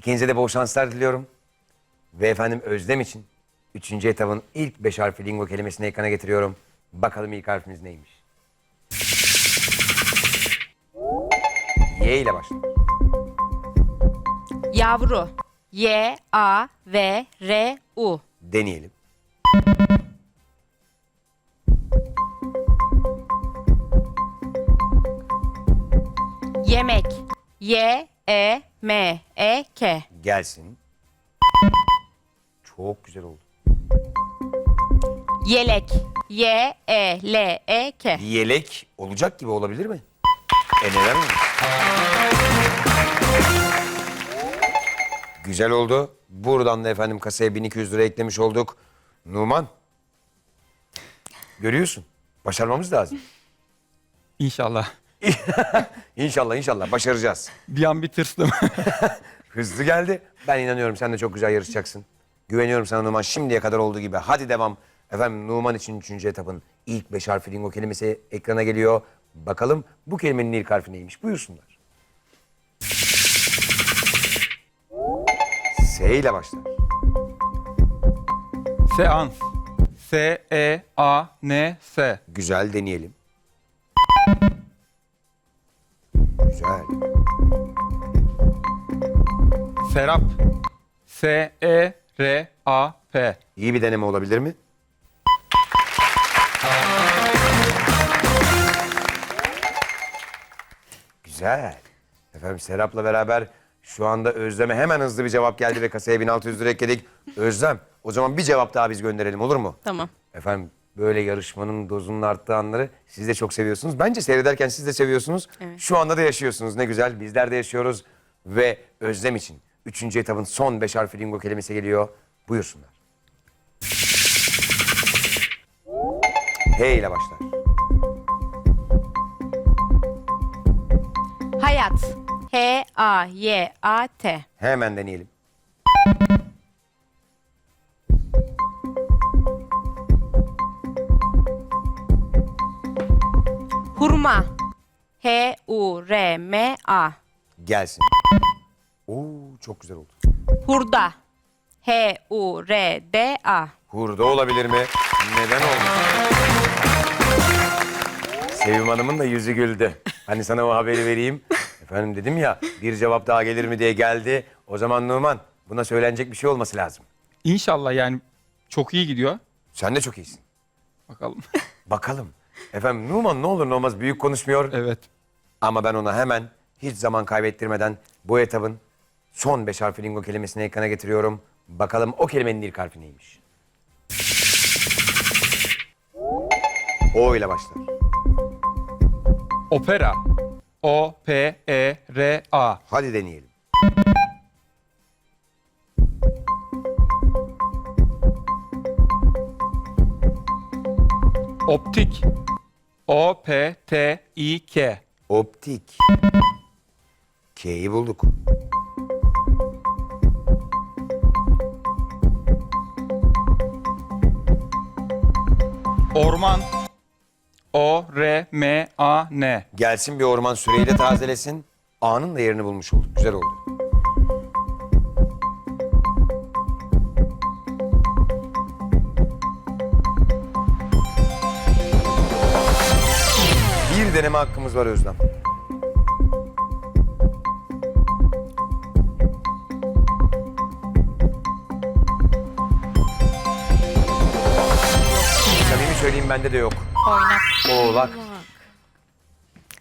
İkinize de bol şanslar diliyorum. Ve efendim Özlem için üçüncü etabın ilk beş harfli lingo kelimesini ekrana getiriyorum. Bakalım ilk harfimiz neymiş? Y ile başlar. Yavru. Y A V R U. Deneyelim. Yemek. Y E M E K. Gelsin. Çok güzel oldu. Yelek. Y E L E K. Yelek olacak gibi olabilir mi? E neden olmasın? Güzel oldu. Buradan da efendim kasaya 1200 lira eklemiş olduk. Numan. Görüyorsun. Başarmamız lazım. İnşallah. İnşallah inşallah başaracağız. Bir an bir tırstım. Hızlı geldi. Ben inanıyorum sen de çok güzel yarışacaksın. Güveniyorum sana Numan şimdiye kadar olduğu gibi. Hadi devam. Efendim Numan için üçüncü etapın ilk beş harfli lingo kelimesi ekrana geliyor. Bakalım bu kelimenin ilk harfi neymiş? Buyursunlar. S ile başlar. Seans. S E A N S. Güzel deneyelim. Güzel. Serap. S E R A P. İyi bir deneme olabilir mi? Güzel. Efendim Serap'la beraber şu anda Özlem'e hemen hızlı bir cevap geldi ve kasaya 1600 lira ekledik. Özlem o zaman bir cevap daha biz gönderelim olur mu? Tamam. Efendim böyle yarışmanın dozunun arttığı anları siz de çok seviyorsunuz. Bence seyrederken siz de seviyorsunuz. Şu anda da yaşıyorsunuz ne güzel. Bizler de yaşıyoruz. Ve Özlem için üçüncü etabın son beş harfli lingo kelimesi geliyor. Buyursunlar. H ile başlar. Hayat. H A Y A T. Hemen deneyelim. Hurma. H U R M A. Gelsin. Oo çok güzel oldu. Hurda. H U R D A. Hurda olabilir mi? Neden olmasın? Sevim Hanım'ın da yüzü güldü. Hani sana o haberi vereyim. Efendim dedim ya bir cevap daha gelir mi diye geldi. O zaman Numan buna söylenecek bir şey olması lazım. İnşallah yani çok iyi gidiyor. Sen de çok iyisin. Bakalım. Bakalım. Efendim Numan ne olur ne olmaz büyük konuşmuyor. evet. Ama ben ona hemen hiç zaman kaybettirmeden bu etabın son beş harfli lingo kelimesini ekrana getiriyorum. Bakalım o kelimenin ilk harfi neymiş? O ile başlar. Opera. O P E R A. Hadi deneyelim. Optik. O P T I K. Optik. K'yi bulduk. Orman. O R M A N. Gelsin bir orman süreyi de tazelesin. A'nın da yerini bulmuş olduk. Güzel oldu. Deneme hakkımız var Özlem. Samimi söyleyeyim bende de yok. Oynak. Oğlak.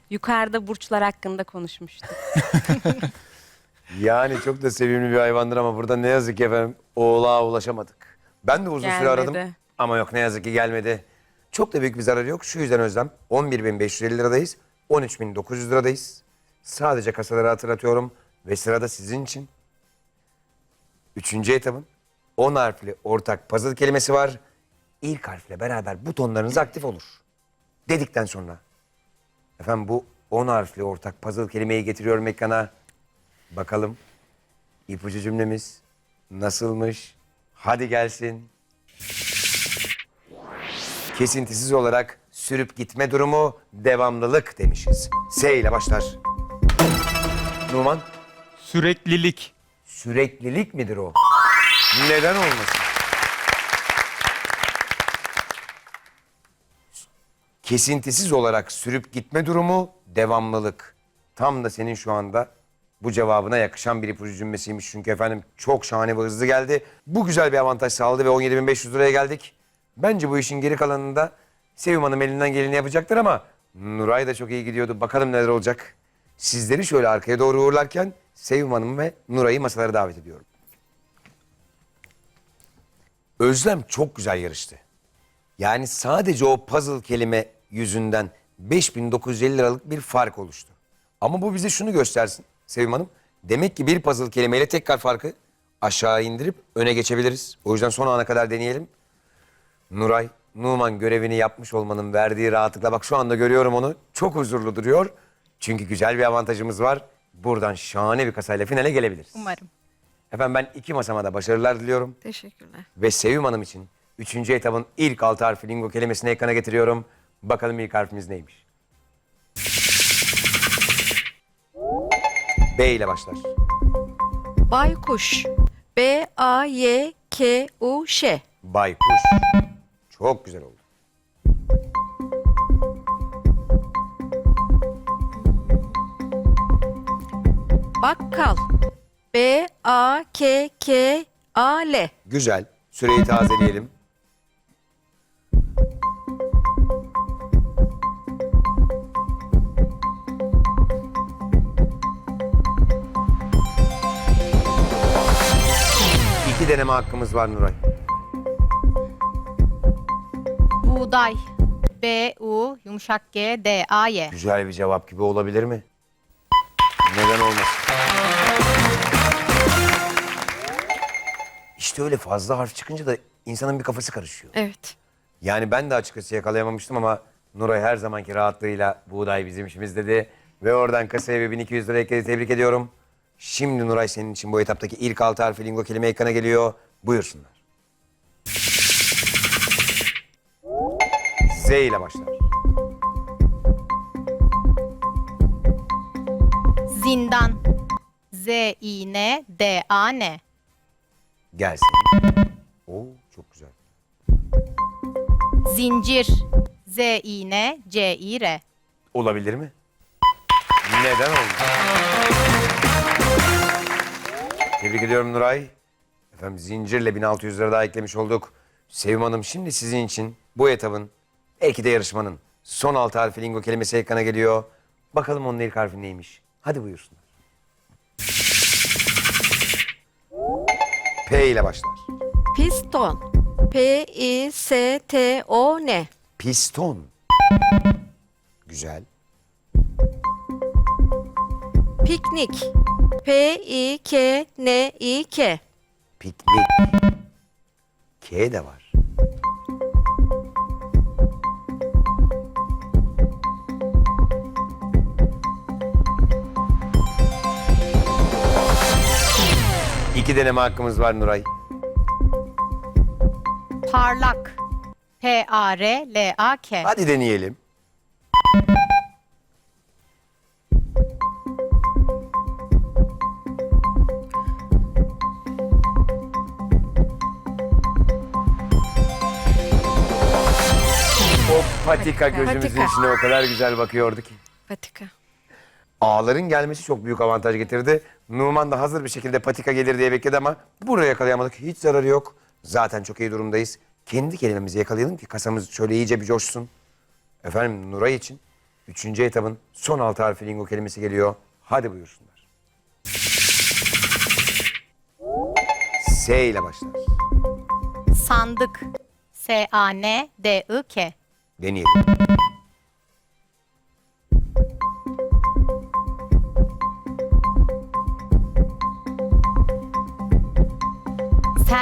Yukarıda burçlar hakkında konuşmuştuk. Yani çok da sevimli bir hayvandır ama burada ne yazık ki efendim oğlağa ulaşamadık. Ben de uzun süre aradım ama yok ne yazık ki gelmedi. Çok da büyük bir zararı yok. Şu yüzden Özlem 11.550 liradayız. 13.900 liradayız. Sadece kasaları hatırlatıyorum ve sırada sizin için. Üçüncü etabın 10 harfli ortak puzzle kelimesi var. İlk harfle beraber butonlarınız aktif olur. Dedikten sonra. Efendim bu 10 harfli ortak puzzle kelimeyi getiriyorum ekrana. Bakalım ipucu cümlemiz nasılmış? Hadi gelsin. Kesintisiz olarak sürüp gitme durumu devamlılık demişiz. S ile başlar. Numan Süreklilik. Süreklilik midir o? Neden olmasın? Kesintisiz olarak sürüp gitme durumu, devamlılık. Tam da senin şu anda bu cevabına yakışan bir ipucu cümlesiymiş. Çünkü efendim çok şahane ve hızlı geldi. Bu güzel bir avantaj sağladı ve 17.500 liraya geldik. Bence bu işin geri kalanında Sevim Hanım elinden geleni yapacaktır ama Nuray da çok iyi gidiyordu. Bakalım neler olacak. Sizleri şöyle arkaya doğru uğurlarken Sevim Hanım ve Nuray'ı masalara davet ediyorum. Özlem çok güzel yarıştı. Yani sadece o puzzle kelime yüzünden 5950 liralık bir fark oluştu. Ama bu bize şunu göstersin Sevim Hanım. Demek ki bir puzzle kelimeyle tekrar farkı aşağı indirip öne geçebiliriz. O yüzden son ana kadar deneyelim. Nuray, Numan görevini yapmış olmanın verdiği rahatlıkla bak şu anda görüyorum onu. Çok huzurlu duruyor. Çünkü güzel bir avantajımız var. Buradan şahane bir kasayla finale gelebiliriz. Umarım. Efendim ben iki masama da başarılar diliyorum. Teşekkürler. Ve Sevim Hanım için üçüncü etabın ilk altı harfi lingo kelimesini ekrana getiriyorum. Bakalım ilk harfimiz neymiş? B ile başlar. Baykuş. B A Y K U Ş. Baykuş. Çok güzel oldu. Bakkal. B A K K A L. Güzel. Süreyi tazeleyelim. İki deneme hakkımız var Nuray. Buğday. B U yumuşak G D A Y. Güzel bir cevap gibi olabilir mi? Neden olmasın? İşte öyle fazla harf çıkınca da insanın bir kafası karışıyor. Evet. Yani ben de açıkçası yakalayamamıştım ama Nuray her zamanki rahatlığıyla buğday bizim işimiz dedi. Ve oradan kasaya bir 1200 lira ekledi. Tebrik ediyorum. Şimdi Nuray senin için bu etaptaki ilk altı harfi lingo kelime ekrana geliyor. Buyursunlar. Z ile başlar. Zindan. Z I N D A N. Gelsin. Oo çok güzel. Zincir. Z I N C I R. Olabilir mi? Neden olmaz? Tebrik ediyorum Nuray. Efendim zincirle 1600 lira daha eklemiş olduk. Sevim Hanım şimdi sizin için bu etabın belki de yarışmanın son altı harfi lingo kelimesi ekrana geliyor. Bakalım onun ilk harfi neymiş? Hadi buyursunlar. P ile başlar. Piston. P I S T O N. Piston. Güzel. Piknik. P I K N I K. Piknik. K de var. İki deneme hakkımız var Nuray. Parlak. P A R L A K. Hadi deneyelim. O patika gözümüzün Patika. içine o kadar güzel bakıyordu ki. Patika. Ağların gelmesi çok büyük avantaj getirdi. Numan da hazır bir şekilde patika gelir diye bekledi ama buraya yakalayamadık. Hiç zararı yok. Zaten çok iyi durumdayız. Kendi kelimemizi yakalayalım ki kasamız şöyle iyice bir coşsun. Efendim Nuray için üçüncü etabın son altı harfi lingo kelimesi geliyor. Hadi buyursunlar. S ile başlar. Sandık. S A N D I K. Deneyelim.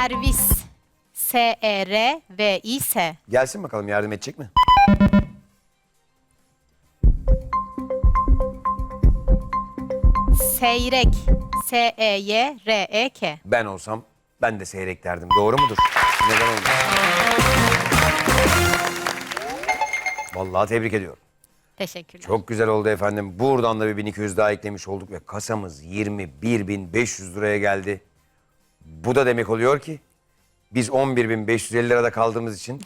Servis. S E R V I S. Gelsin bakalım yardım edecek mi? Seyrek. S E Y R E K. Ben olsam ben de seyrek derdim. Doğru mudur? Neden olmaz? Vallahi tebrik ediyorum. Teşekkürler. Çok güzel oldu efendim. Buradan da bir 1200 daha eklemiş olduk ve kasamız 21.500 liraya geldi. Bu da demek oluyor ki biz 11.550 lirada kaldığımız için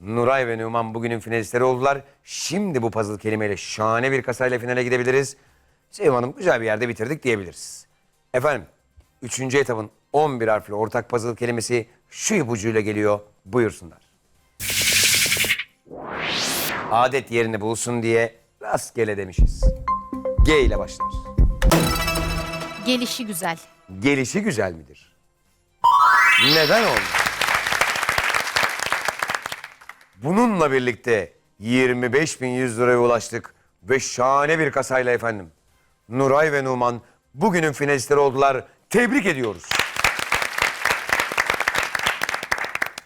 Nuray ve Numan bugünün finalistleri oldular. Şimdi bu puzzle kelimeyle şahane bir kasayla finale gidebiliriz. Sevim Hanım güzel bir yerde bitirdik diyebiliriz. Efendim 3. etapın 11 harfli ortak puzzle kelimesi şu ipucuyla geliyor. Buyursunlar. Adet yerini bulsun diye rastgele demişiz. G ile başlar. Gelişi güzel. Gelişi güzel midir? Neden oldu? Bununla birlikte 25.100 liraya ulaştık ve şahane bir kasayla efendim. Nuray ve Numan bugünün finalistleri oldular. Tebrik ediyoruz.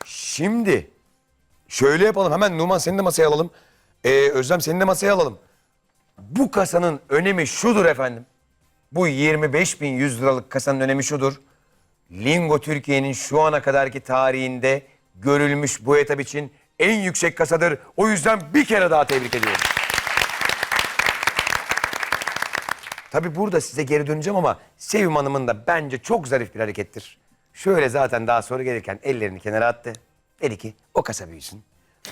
Şimdi şöyle yapalım. Hemen Numan seni de masaya alalım. Ee, Özlem seni de masaya alalım. Bu kasanın önemi şudur efendim. Bu 25.100 liralık kasanın önemi şudur. Lingo Türkiye'nin şu ana kadarki tarihinde görülmüş bu etap için en yüksek kasadır. O yüzden bir kere daha tebrik ediyorum. Tabii burada size geri döneceğim ama Sevim Hanım'ın da bence çok zarif bir harekettir. Şöyle zaten daha sonra gelirken ellerini kenara attı. Dedi ki o kasa büyüsün.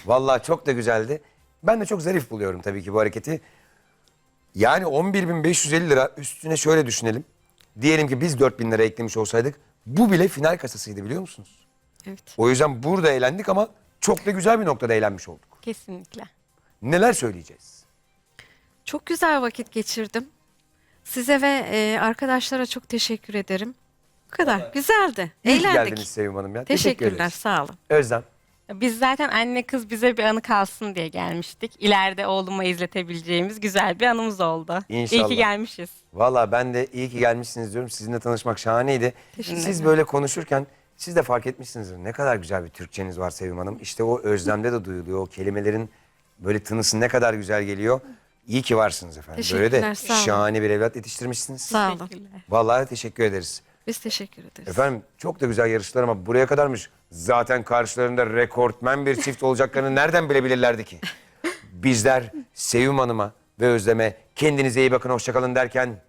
Vallahi çok da güzeldi. Ben de çok zarif buluyorum tabii ki bu hareketi. Yani 11.550 lira üstüne şöyle düşünelim. Diyelim ki biz 4.000 lira eklemiş olsaydık bu bile final kasasıydı biliyor musunuz? Evet. O yüzden burada eğlendik ama çok da güzel bir noktada eğlenmiş olduk. Kesinlikle. Neler söyleyeceğiz? Çok güzel vakit geçirdim. Size ve e, arkadaşlara çok teşekkür ederim. Bu kadar. Güzeldi. İyi ki Eğlendik. geldiniz Sevim Hanım ya. Teşekkür Teşekkürler. ederiz. Sağ olun. Özlem. Biz zaten anne kız bize bir anı kalsın diye gelmiştik. İleride oğluma izletebileceğimiz güzel bir anımız oldu. İyi İnşallah. ki gelmişiz. Valla ben de iyi ki gelmişsiniz diyorum. Sizinle tanışmak şahaneydi. Siz böyle konuşurken siz de fark etmişsinizdir. Ne kadar güzel bir Türkçeniz var Sevim Hanım. İşte o özlemde de duyuluyor. O kelimelerin böyle tınısı ne kadar güzel geliyor. İyi ki varsınız efendim. Böyle de Teşekkürler, sağ olun. şahane bir evlat yetiştirmişsiniz. Sağ olun. Teşekkürler. Vallahi teşekkür ederiz. Biz teşekkür ederiz. Efendim çok da güzel yarıştılar ama buraya kadarmış. Zaten karşılarında rekortmen bir çift olacaklarını nereden bilebilirlerdi ki? Bizler Sevim Hanım'a ve Özlem'e kendinize iyi bakın hoşçakalın derken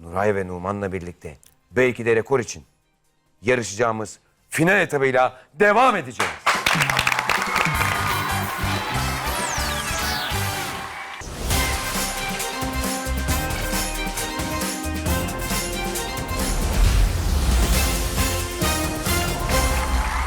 Nuray ve Numan'la birlikte belki de rekor için yarışacağımız final etabıyla devam edeceğiz.